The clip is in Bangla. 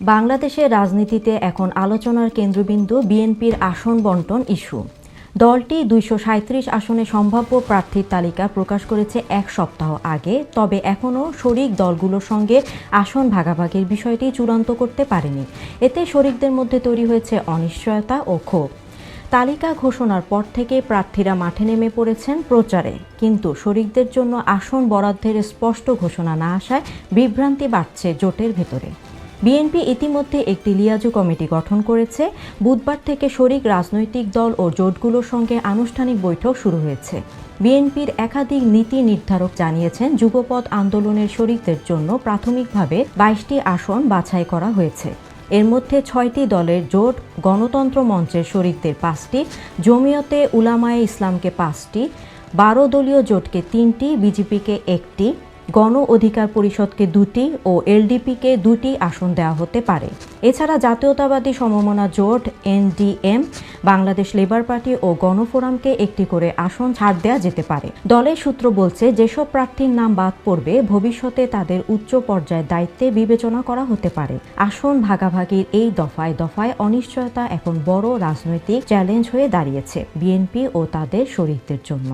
বাংলাদেশের রাজনীতিতে এখন আলোচনার কেন্দ্রবিন্দু বিএনপির আসন বন্টন ইস্যু। দলটি দুইশো আসনে সম্ভাব্য প্রার্থীর তালিকা প্রকাশ করেছে এক সপ্তাহ আগে, তবে এখনও শরিক দলগুলোর সঙ্গে আসন ভাগাভাগির বিষয়টি চূড়ান্ত করতে পারেনি। এতে শরিকদের মধ্যে তৈরি হয়েছে অনিশ্চয়তা ও ক্ষোভ। তালিকা ঘোষণার পর থেকে প্রার্থীরা মাঠে নেমে পড়েছেন প্রচারে, কিন্তু শরিকদের জন্য আসন বরাদ্দের স্পষ্ট ঘোষণা না আসায় বিভ্রান্তি বাড়ছে জোটের ভেতরে। বিএনপি ইতিমধ্যে একটি লিয়াজু কমিটি গঠন করেছে। বুধবার থেকে শরিক রাজনৈতিক দল ও জোটগুলোর সঙ্গে আনুষ্ঠানিক বৈঠক শুরু হয়েছে। বিএনপির একাধিক নীতি নির্ধারক জানিয়েছেন, যুগপৎ আন্দোলনের শরিকদের জন্য প্রাথমিকভাবে বাইশটি আসন বাছাই করা হয়েছে। এর মধ্যে ছয়টি দলের জোট, গণতন্ত্র মঞ্চের শরিকদের পাঁচটি, জমিয়তে উলামায়ে ইসলামকে পাঁচটি, বারো দলীয় জোটকে তিনটি, বিজেপিকে একটি গণ অধিকার পরিষদকে দুটি ও এলডিপিকে দুটি আসন দেওয়া হতে পারে। এছাড়া জাতীয়তাবাদী সমমনা জোট, এনডিএম, বাংলাদেশ লেবার পার্টি ও গণফোরামকে একটি করে আসন ছাড় দেওয়া যেতে পারে। দলের সূত্র বলছে, যেসব প্রার্থীর নাম বাদ পড়বে, ভবিষ্যতে তাদের উচ্চ পর্যায়ের দায়িত্বে বিবেচনা করা হতে পারে। আসন ভাগাভাগির এই দফায় দফায় অনিশ্চয়তা এখন বড় রাজনৈতিক চ্যালেঞ্জ হয়ে দাঁড়িয়েছে বিএনপি ও তাদের শরিকদের জন্য।